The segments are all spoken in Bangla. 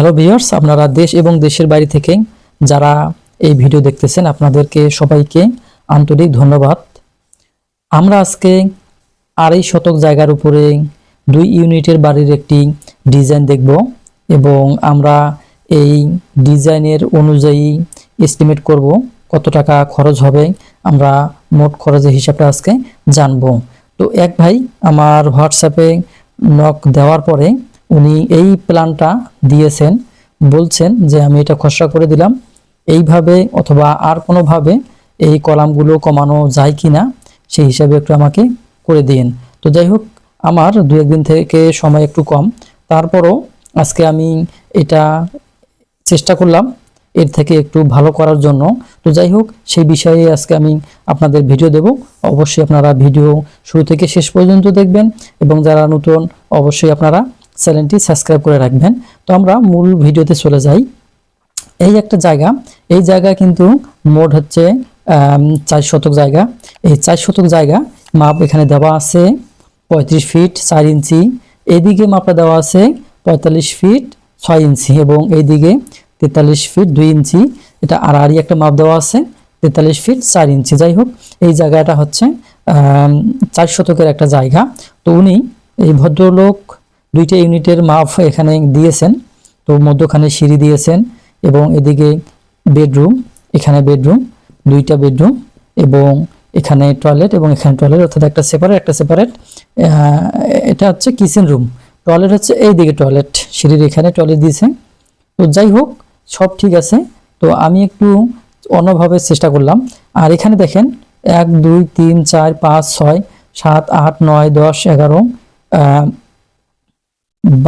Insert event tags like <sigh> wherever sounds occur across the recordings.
হ্যালো ভিউয়ার্স আপনারা দেশ এবং দেশের বাইরে থেকে যারা এই ভিডিও দেখতেছেন, আপনাদেরকে সবাইকে আন্তরিক ধন্যবাদ। আমরা আজকে আড়াই শতক জায়গার উপরে দুই ইউনিটের বাড়ির একটি ডিজাইন দেখব এবং আমরা এই ডিজাইনের অনুযায়ী এস্টিমেট করব কত টাকা খরচ হবে। আমরা মোট খরচের হিসাবটা আজকে জানব। তো এক ভাই আমার হোয়াটসঅ্যাপে নক দেওয়ার পরে উনি এই প্ল্যানটা দিয়েছেন, বলছেন যে আমি এটা খসড়া করে দিলাম। এইভাবে অথবা আর কোনোভাবে এই কলামগুলো কমানো যায় কি না সেই হিসাবে একটু আমাকে করে দিন। তো যাই হোক, আমার দু একদিন থেকে সময় একটু কম। তারপরও আজকে আমি এটা চেষ্টা করলাম, এর থেকে একটু ভালো করার জন্য। তো যাই হোক, সেই বিষয়ে আজকে আমি আপনাদের ভিডিও দেব। অবশ্যই আপনারা ভিডিও শুরু থেকে শেষ পর্যন্ত দেখবেন এবং যারা নতুন, অবশ্যই আপনারা চ্যানেলটি সাবস্ক্রাইব করে রাখবেন। তো আমরা মূল ভিডিওতে চলে যাই। এই একটা জায়গা। এই জায়গা কিন্তু মোট হচ্ছে চার শতক জায়গা। এই চার শতক জায়গা মাপ এখানে দেওয়া আছে পঁয়ত্রিশ ফিট চার ইঞ্চি। এদিকে মাপটা দেওয়া আছে পঁয়তাল্লিশ ফিট ছয় ইঞ্চি এবং এইদিকে তেতাল্লিশ ফিট দুই ইঞ্চি। এটা আর আড়াআড়ি একটা মাপ দেওয়া আছে, তেতাল্লিশ ফিট চার ইঞ্চি। যাই হোক, এই জায়গাটা হচ্ছে চার শতকের একটা জায়গা। তো উনি এই ভদ্রলোক দুইটা ইউনিটের মাপ এখানে দিয়েছেন। তো মধ্যখানে সিঁড়ি দিয়েছেন এবং এদিকে বেডরুম, এখানে বেডরুম, দুইটা বেডরুম এবং এখানে টয়লেট এবং এখানে টয়লেট, অর্থাৎ একটা সেপারেট একটা সেপারেট এটা হচ্ছে কিচেন রুম টয়লেট হচ্ছে এই দিকে টয়লেট, সিঁড়ির এখানে টয়লেট দিয়েছে তো যাই হোক, সব ঠিক আছে। তো আমি একটু অন্যভাবে চেষ্টা করলাম। আর এখানে দেখেন, এক, দুই, তিন, চার, পাঁচ, ছয়, সাত, আট, নয়, দশ, এগারো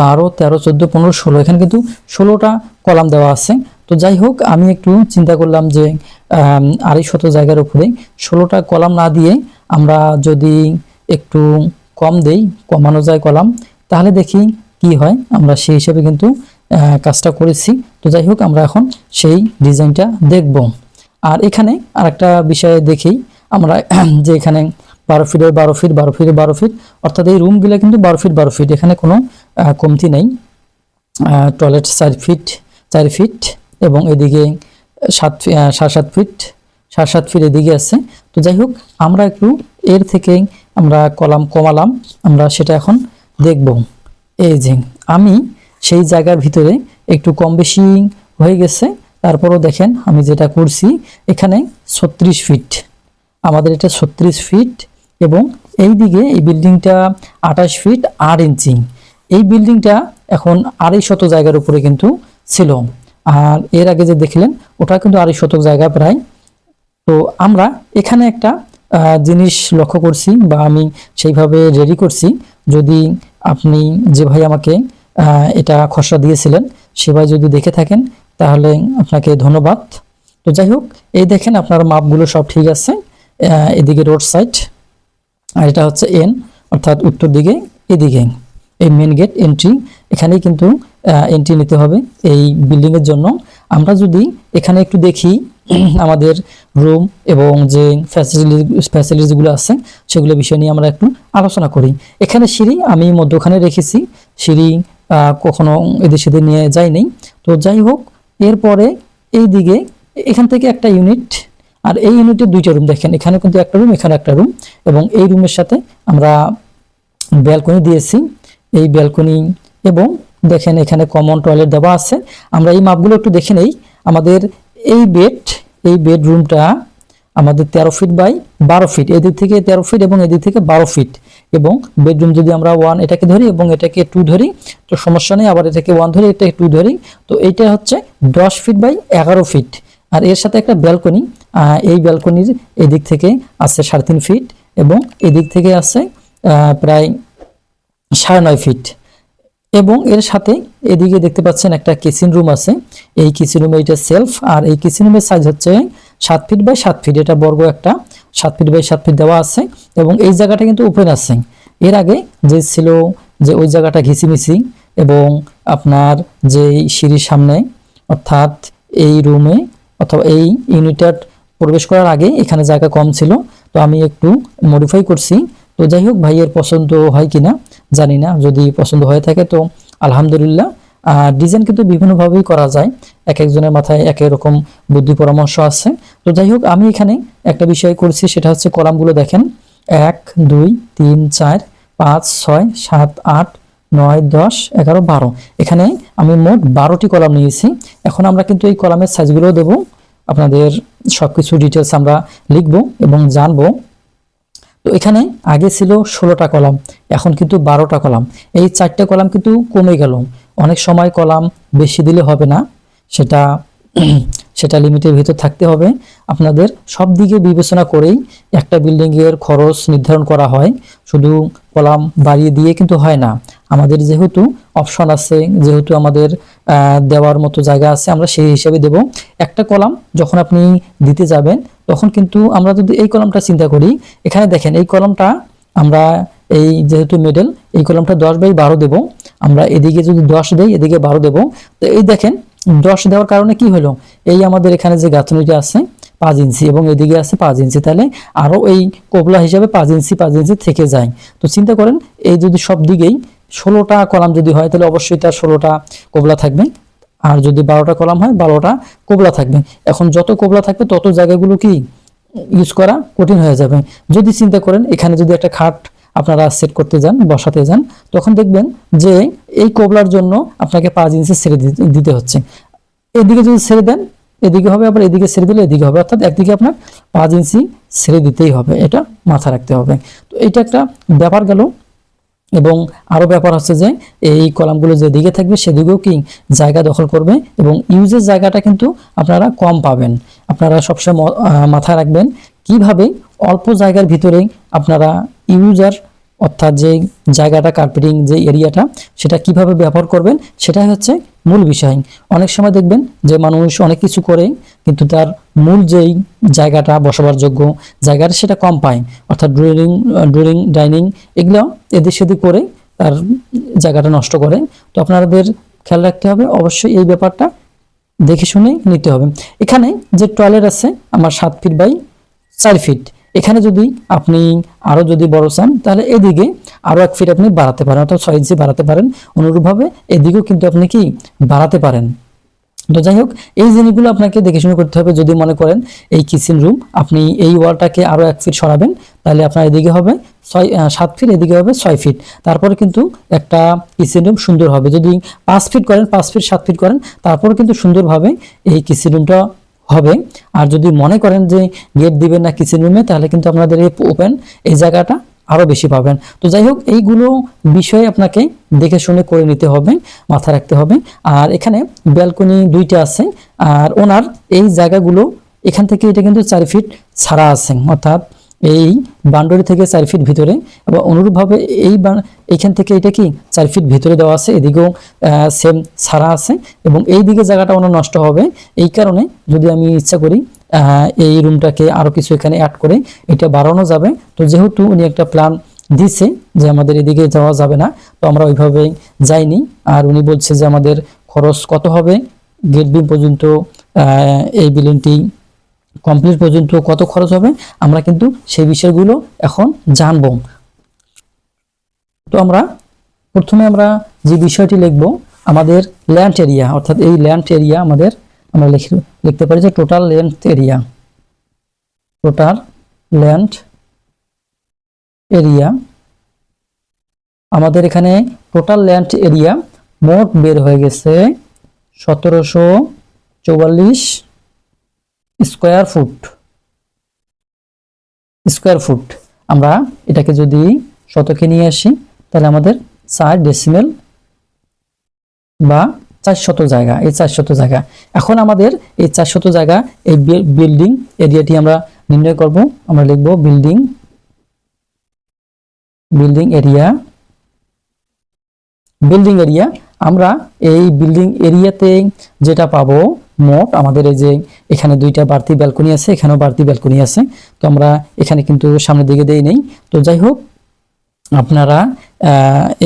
বারো, তেরো, চোদ্দ, পনেরো, ষোলো, এখানে কিন্তু ষোলোটা কলাম দেওয়া আছে। তো যাই হোক, আমি একটু চিন্তা করলাম যে আড়াই শত জায়গার উপরে ষোলোটা কলাম না দিয়ে আমরা যদি একটু কম দেই, কমানো যায় কলাম, তাহলে দেখি কি হয়। আমরা সেই হিসেবে কিন্তু কাজটা করেছি। তো যাই হোক, আমরা এখন সেই ডিজাইনটা দেখব। আর এখানে আরেকটা বিষয় দেখি। আমরা যে এখানে বারো ফিটের বারো ফিট বারো ফিটের বারো ফিট অর্থাৎ এই রুমগুলো কিন্তু বারো ফিট বারো ফিট এখানে কোনো কমতি নেই। টয়লেট চার ফিট চার ফিট এবং এদিকে সাত সাড়ে সাত ফিট সাড়ে সাত ফিট এদিকে আছে। তো যাই হোক, আমরা একটু এর থেকে আমরা কলাম কমালাম। আমরা সেটা এখন দেখব। এই যে, আমি সেই জায়গার ভিতরে একটু কম বেশি হয়ে গেছে। তারপরও দেখেন, আমি যেটা করছি, এখানে ছত্রিশ ফিট আমাদের এটা ছত্রিশ ফিট এবং এই দিকে এই বিল্ডিংটা আঠাশ ফিট আট ইঞ্চি। এই বিল্ডিংটা এখন আড়াই শত জায়গার উপরে কিন্তু ছিল। আর এর আগে যে দেখলেন, ওটা কিন্তু আড়াই শতক জায়গা প্রায়। তো আমরা এখানে একটা জিনিস লক্ষ্য করছি বা আমি সেইভাবে রেডি করছি। যদি আপনি যে ভাই আমাকে এটা খসড়া দিয়েছিলেন, সে ভাই যদি দেখে থাকেন, তাহলে আপনাকে ধন্যবাদ। তো যাই হোক, এই দেখেন আপনার মাপগুলো সব ঠিক আছে। এদিকে রোড সাইড আর এটা হচ্ছে এন অর্থাৎ উত্তর দিকে, এদিকে। এই মেন গেট এন্ট্রি এখানেই কিন্তু এন্ট্রি নিতে হবে এই বিল্ডিং এর জন্য। আমরা যদি এখানে একটু দেখি, <clears throat> আমাদের রুম এবং যে ফ্যাসিলিটি ফ্যাসিলিটিসগুলো আছে, সেগুলো বিষয় নিয়ে আমরা একটু আলোচনা করি। এখানে সিঁড়ি আমি মধ্যখানে রেখেছি। সিঁড়ি কখনো এদের সেদে নিয়ে যাইনি। তো যাই হোক, এরপরে এই দিকে এখান থেকে একটা ইউনিট আর এই ইউনিটের দুইটা রুম দেখেন। এখানে কিন্তু একটা রুম এখানে একটা রুম এবং এই রুমের সাথে আমরা ব্যালকনি দিয়েছি। এই ব্যালকনি এবং দেখেন এখানে কমন টয়লেট দেওয়া আছে। আমরা এই মাপগুলো একটু দেখে নেই। আমাদের এই বেড এই বেডরুমটা আমাদের তেরো ফিট বাই বারো ফিট এদিক থেকে তেরো ফিট এবং এদিক থেকে বারো ফিট এবং বেডরুম যদি আমরা ওয়ান এটাকে ধরি এবং এটাকে টু ধরি, তো সমস্যা নেই। আবার এটাকে ওয়ান ধরি, এটাকে টু ধরি। তো এইটা হচ্ছে দশ ফিট বাই এগারো ফিট আর এর সাথে একটা ব্যালকনি এই ব্যালকনির এদিক থেকে আছে সাড়ে তিন ফিট এবং এদিক থেকে আছে প্রায় সাড়ে নয় ফিট। এবং এর সাথে এদিকে দেখতে পাচ্ছেন একটা কিচেন রুম আছে। এই কিচেন রুমে এটা সেলফ আর এই কিচেন রুমের সাইজ হচ্ছে সাত ফিট বাই সাত ফিট। এটা বর্গ একটা। সাত ফিট বাই সাত ফিট দেওয়া আছে এবং এই জায়গাটা কিন্তু ওপেন আছে। এর আগে যে ছিল যে ওই জায়গাটা ঘিসিমিসি এবং আপনার যে সিঁড়ির সামনে অর্থাৎ এই রুমে অথবা এই ইউনিটার প্রবেশ করার আগে এখানে জায়গা কম ছিল, তো আমি একটু মডিফাই করছি। তো যাই হোক, ভাইয়ের পছন্দ হয় কিনা জানি না, যদি পছন্দ হয়ে থাকে তো আলহামদুলিল্লাহ। ডিজাইন কিন্তু বিভিন্নভাবেই করা যায়, এক একজনের মাথায় এক রকম বুদ্ধি পরামর্শ আছে। তো যাই হোক, আমি এখানে একটা বিষয় করছি, সেটা হচ্ছে কলামগুলো দেখেন। এক, দুই, তিন, চার, পাঁচ, ছয়, সাত, আট, নয়, দশ, এগারো, বারো। এখানে আমি মোট বারোটি কলাম নিয়েছি। এখন আমরা কিন্তু এই কলামের সাইজগুলো দেবো। আপনাদের সবকিছু ডিটেলস আমরা লিখব এবং জানব। তো এখানে আগে ছিল ষোলোটা কলাম, এখন কিন্তু বারোটা কলাম। এই চারটে কলাম কিন্তু কমে গেল। অনেক সময় কলাম বেশি দিলে হবে না, সেটা <clears throat> সেটা লিমিটের ভিতর থাকতে হবে। আপনাদের সব দিকে বিবেচনা করেই একটা বিল্ডিংয়ের খরচ নির্ধারণ করা হয়। শুধু কলাম বাড়িয়ে দিয়ে কিন্তু হয় না। আমাদের যেহেতু অপশন আছে, যেহেতু আমাদের দেওয়ার মতো জায়গা আছে, আমরা সেই হিসাবে দেব। একটা কলাম যখন আপনি দিতে যাবেন, তখন কিন্তু আমরা যদি এই কলামটা চিন্তা করি, এখানে দেখেন এই কলামটা আমরা এই যেহেতু মেডেল এই কলামটা দশ বাই বারো দেবো। আমরা এদিকে যদি দশ দেই, এদিকে বারো দেবো। তো এই দেখেন, দশ দেওয়ার কারণে কি হলো? এই আমাদের এখানে যে গাঁথনিটা আছে, পাঁচ ইঞ্চি, এবং এদিকে আছে পাঁচ ইঞ্চি, তাহলে আরও এই কোবলা হিসাবে পাঁচ ইঞ্চি পাঁচ ইঞ্চি থেকে যায়। তো চিন্তা করেন, এই যদি সব দিকেই ষোলোটা কলাম যদি হয়, তাহলে অবশ্যই তার ষোলোটা কোবলা থাকবে। আর যদি বারোটা কলাম হয়, বারোটা কোবলা থাকবে। এখন যত কোবলা থাকবে, তত জায়গাগুলো কি ইউজ করা কঠিন হয়ে যাবে। যদি চিন্তা করেন, এখানে যদি একটা খাট আপনারা সেট করতে যান, বসাতে যান, তখন দেখবেন যে এই কোবলার জন্য আপনাকে পাঁচ ইঞ্চি ছেড়ে দিতে- হচ্ছে। এদিকে যদি ছেড়ে দেন, এদিকে হবে, আবার এদিকে ছেড়ে দিলে এদিকে হবে। অর্থাৎ একদিকে আপনার পাঁচ ইঞ্চি ছেড়ে দিতেই হবে। এটা মাথা রাখতে হবে। তো এটা একটা ব্যাপার গেল। এবং আরও ব্যাপার হচ্ছে যে, এই কলামগুলো যেদিকে থাকবে সেদিকেও কি জায়গা দখল করবে এবং ইউজের জায়গাটা কিন্তু আপনারা কম পাবেন। আপনারা সবসময় মাথায় রাখবেন কীভাবে অল্প জায়গার ভিতরে আপনারা ইউজার অর্থাৎ যে জায়গাটা কার্পেটিং যে এরিয়াটা সেটা কীভাবে ব্যবহার করবেন, সেটাই হচ্ছে মূল বিষয়। অনেক সময় দেখবেন যে মানুষ অনেক কিছু করে কিন্তু তার মূল যেই জায়গাটা বসবার যোগ্য জায়গাটা সেটা কম পায়। অর্থাৎ ড্রয়িং ড্রয়িং ডাইনিং এগুলো এদিক সেদিক করে তার জায়গাটা নষ্ট করে। তো আপনাদের খেয়াল রাখতে হবে, অবশ্যই এই ব্যাপারটা দেখে শুনে নিতে হবে। এখানে যে টয়লেট আছে, আমার সাত ফিট বাই চার ফিট এখানে যদি আপনি আরও যদি বড় চান, তাহলে এদিকে আরও এক ফিট আপনি বাড়াতে পারেন, অর্থাৎ ছয় ইঞ্চি বাড়াতে পারেন। অনুরূপভাবে এদিকেও কিন্তু আপনি কি বাড়াতে পারেন। তো যাই হোক, এই জিনিসগুলো আপনাকে দেখে শুনে করতে হবে যদি মনে করেন এই কিচেন রুম, আপনি এই ওয়ালটাকে আরও এক ফিট সরাবেন, তাহলে আপনার এদিকে হবে ছয় সাত ফিট, এদিকে হবে ছয় ফিট। তারপরে কিন্তু একটা কিচেন রুম সুন্দর হবে। যদি পাঁচ ফিট করেন, পাঁচ ফিট, সাত ফিট করেন, তারপরে কিন্তু সুন্দরভাবে এই কিচেন রুমটা হবে। আর যদি মনে করেন যে গেট দিবেন না কিচেন রুমে, তাহলে কিন্তু আপনাদের এই ওপেন এই জায়গাটা আরও বেশি পাবেন। তো যাই হোক, এইগুলো বিষয়ে আপনাকে দেখে শুনে করে নিতে হবে মাথা রাখতে হবে। আর এখানে ব্যালকনি দুইটা আছে, আর ওনার এই জায়গাগুলো, এখান থেকে এটা কিন্তু চার ফিট ছাড়া আছে, অর্থাৎ এই বাউন্ডারি থেকে চার ফিট ভিতরে এবং অনুরূপভাবে এই এখান থেকে এটা কি? চার ফিট ভিতরে দেওয়া আছে, এদিকেও সেম ছাড়া আছে এবং এই দিকে জায়গাটা ওনার নষ্ট হবে। এই কারণে যদি আমি ইচ্ছা করি এই রুমটাকে আরও কিছু এখানে অ্যাড করে, এটা বাড়ানো যাবে। তো যেহেতু উনি একটা প্ল্যান দিছে যে আমাদের এদিকে যাওয়া যাবে না, তো আমরা ওইভাবে যাইনি। আর উনি বলছে যে আমাদের খরচ কত হবে? গেট বিম পর্যন্ত এই বিল্ডিংটি কমপ্লিট পর্যন্ত কত খরচ হবে, আমরা কিন্তু সেই বিষয়গুলো এখন জানব। তো আমরা প্রথমে আমরা যে বিষয়টি লিখব, আমাদের ল্যান্ড এরিয়া অর্থাৎ এই ল্যান্ড এরিয়া আমাদের, আমরা লিখ- লিখতে পারি যে total land area total land area আমাদের এখানে টোটাল ল্যান্ড এরিয়া মোট বের হয়ে গেছে সতেরোশো চৌয়াল্লিশ স্কোয়ার ফুট। Square foot. আমরা এটাকে যদি শতকে নিয়ে আসি, তাহলে আমাদের চার ডেসিমেল বা চার শত জায়গা, এই চার শত জায়গা। এখন আমাদের এই চার শত জায়গা, এই বিল্ডিং এরিয়াটি আমরা নির্ণয় করব। আমরা লিখব building building area building area আমরা এই বিল্ডিং এরিয়াতে যেটা পাবো মোট আমাদের এই যে এখানে দুইটা বাড়তি ব্যালকনি আছে, এখানেও বাড়তি ব্যালকনি আছে। তো আমরা এখানে কিন্তু সামনের দিকে দেই নেই। তো যাই হোক, আপনারা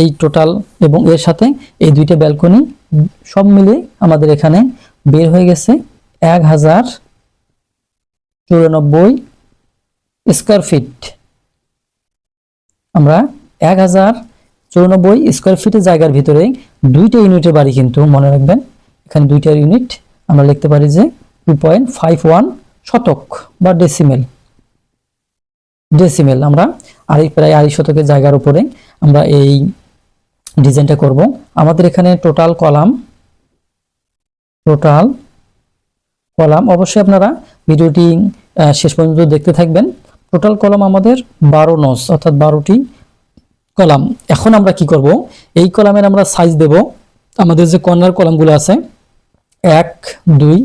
এই টোটাল এবং এর সাথে এই দুইটা ব্যালকনি সব মিলে আমাদের এখানে বের হয়ে গেছে এক হাজার চুরানব্বই স্কোয়ার ফিট। আমরা এক হাজার চুরানব্বই স্কোয়ার ফিটের জায়গার ভিতরে দুইটা ইউনিটের বাড়ি কিন্তু মনে রাখবেন। এখানে দুইটা ইউনিট আমরা লিখতে পারি যে টু পয়েন্ট ফাইভ ওয়ান শতক বা ডেসিমেল ডেসিমেল আমরা আড়াই প্রায় আড়াই শতকের জায়গার উপরে আমরা এই ডিজাইনটা করব। আমাদের এখানে টোটাল কলাম টোটাল কলাম অবশ্যই আপনারা ভিডিওটি শেষ পর্যন্ত দেখতে থাকবেন। টোটাল কলাম আমাদের বারো নস অর্থাৎ বারোটি কলাম এখন আমরা কি করব? এই কলামের আমরা সাইজ দেব। আমাদের যে কর্নার কলামগুলো আছে এক, দুই,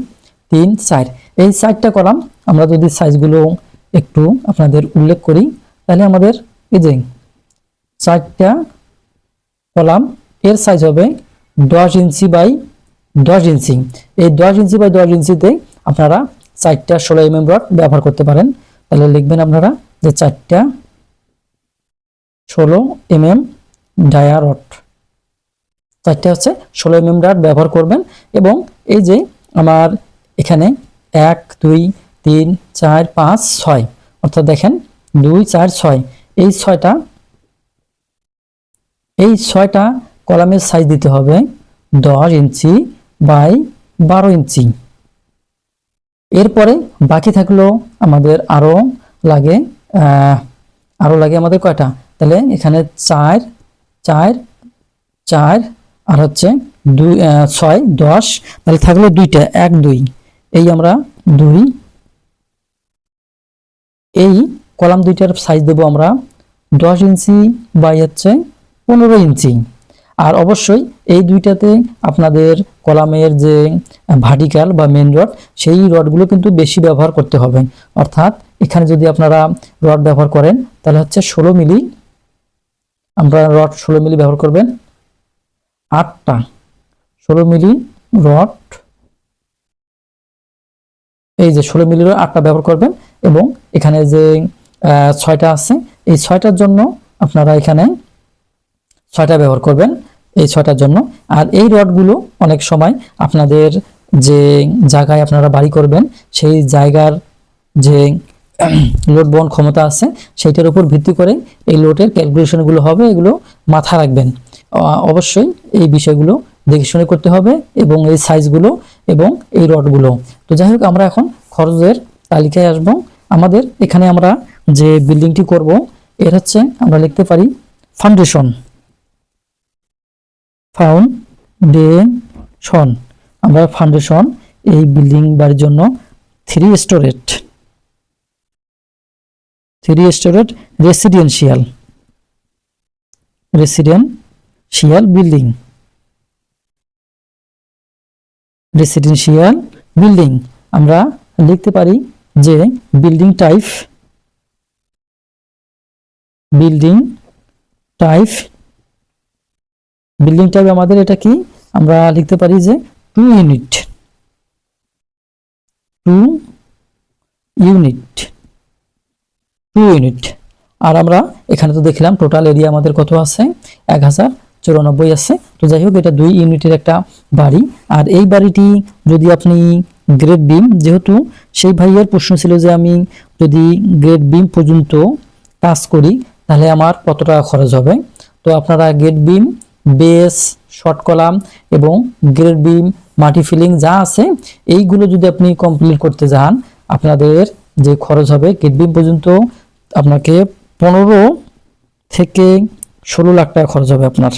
তিন, চার। এই চারটা কলাম আমরা যদি সাইজগুলো একটু আপনাদের উল্লেখ করি, তাহলে আমাদের এই যে চারটা কলাম, এর সাইজ হবে দশ ইঞ্চি বাই দশ ইঞ্চি। এই দশ ইঞ্চি বাই দশ ইঞ্চিতে আপনারা চারটা ষোলো এম এম রড ব্যবহার করতে পারেন। তাহলে লিখবেন আপনারা যে চারটা ষোলো এম এম ডায়া রড চারটে হচ্ছে ষোলো এম এম রড ব্যবহার করবেন এবং এই যে আমার এখানে এক, দুই, তিন, চার, পাঁচ, ছয়, অর্থাৎ দেখেন দুই, চার, ছয়, এই ছয়টা এই ছয়টা কলামের সাইজ দিতে হবে দশ ইঞ্চি বাই বারো ইঞ্চি। এরপরে বাকি থাকল আমাদের আরও লাগে আরও লাগে আমাদের কয়টা? তাহলে এখানে চার চার চার আর হচ্ছে দুই ছয়, দশ, তাহলে থাকল দুইটা, এক, দুই। এই আমরা দুই, এই কলাম দুইটার সাইজ দেবো আমরা দশ ইঞ্চি বাই হচ্ছে পনেরো ইঞ্চি। আর অবশ্যই এই দুইটাতে আপনাদের কলামের যে ভার্টিক্যাল বা মেন রড সেই রডগুলো কিন্তু বেশি ব্যবহার করতে হবে। অর্থাৎ এখানে যদি আপনারা রড ব্যবহার করেন, তাহলে হচ্ছে ষোলো মিলি, আমরা রড ষোলো মিলি ব্যবহার করবেন। আটটা। ষোলো মিলি রড। এই যে ষোলো মিলির আটটা ব্যবহার করবেন এবং এখানে যে ছয়টা আছে, এই ছয়টার জন্য আপনারা এখানে ছয়টা ব্যবহার করবেন এই ছয়টার জন্য। আর এই রডগুলো অনেক সময় আপনাদের যে জায়গায় আপনারা বাড়ি করবেন, সেই জায়গার যে <clears throat> লোড বহন ক্ষমতা আছে, সেইটার উপর ভিত্তি করে এই লোডের ক্যালকুলেশনগুলো হবে, এগুলো মাথা রাখবেন। অবশ্যই এই বিষয়গুলো দেখে শুনে করতে হবে এবং এই সাইজগুলো এবং এই রডগুলো তো যাই হোক, আমরা এখন খরচের তালিকায় আসব। আমাদের এখানে আমরা যে বিল্ডিংটি করব, এর হচ্ছে আমরা লিখতে পারি ফাউন্ডেশন ফাউন্ডেশন আমরা ফাউন্ডেশন এই বিল্ডিং বাড়ির জন্য three storeyed three storeyed residential residential building. Residential building. আমরা লিখতে পারি যে building type building type building type আমাদের এটা কি? আমরা লিখতে পারি যে two unit two unit two unit আর আমরা এখানে তো দেখলাম টোটাল এরিয়া আমাদের কত আছে? এক হাজার চুরানব্বই আছে। তো যাই হোক, এটা দুই ইউনিটের একটা বাড়ি। আর এই বাড়িটি যদি আপনি গ্রেড বিম যেহেতু সেই ভাইয়ের প্রশ্ন ছিল যে আমি যদি গ্রেড বিম পর্যন্ত কাজ করি, তাহলে আমার কত টাকা খরচ হবে? তো আপনারা grade beam base short column এবং গ্রেড বিম মাটি ফিলিং যা আছে, এইগুলো যদি আপনি কমপ্লিট করতে যান, আপনাদের যে খরচ হবে গ্রেড বিম পর্যন্ত আপনাকে পনেরো থেকে ষোলো লাখ টাকা খরচ হবে আপনার।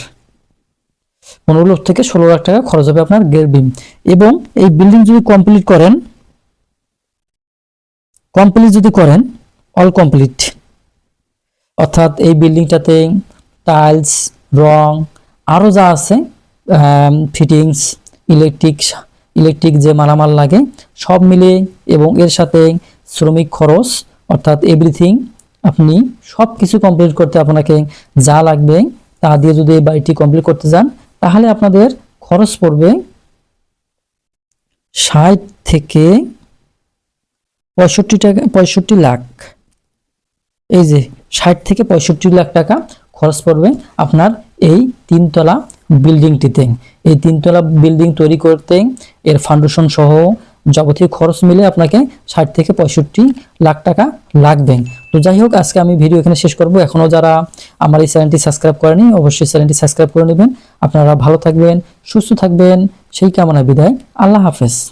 পনেরো থেকে ষোলো লাখ টাকা খরচ হবে আপনার গ্রেড বিম। এবং এই বিল্ডিং যদি কমপ্লিট করেন, কমপ্লিট যদি করেন, অল কমপ্লিট। অর্থাৎ এই বিল্ডিংটাতে টাইলস, রং আরও যা আছে ফিটিংস, ইলেকট্রিক ইলেকট্রিক যে মালামাল লাগে, সব মিলে এবং এর সাথে শ্রমিক খরচ, অর্থাৎ এভরিথিং আপনি সব কিছু কমপ্লিট করতে আপনাকে যা লাগবে তা দিয়ে যদি এই বাড়িটি কমপ্লিট করতে যান তাহলে আপনাদের খরচ পড়বে ষাট থেকে পঁয়ষট্টি টাকা, পঁয়ষট্টি লাখ। এই যে ষাট থেকে পঁয়ষট্টি লাখ টাকা খরচ পড়বে আপনার এই তিনতলা বিল্ডিংটিতে। এই তিনতলা বিল্ডিং তৈরি করতে এর ফাউন্ডেশন সহ যাবতীয় খরচ মিলে আপনাকে ষাট থেকে পঁয়ষট্টি লাখ টাকা লাগবে। তো যাই হোক, আজকে আমি ভিডিও এখানে শেষ করব। এখনও যারা আমার এই চ্যানেলটি সাবস্ক্রাইব করেনি, অবশ্যই চ্যানেলটি সাবস্ক্রাইব করে নেবেন। আপনারা ভালো থাকবেন, সুস্থ থাকবেন। সেই কামনা বিদায়। আল্লাহ হাফেজ।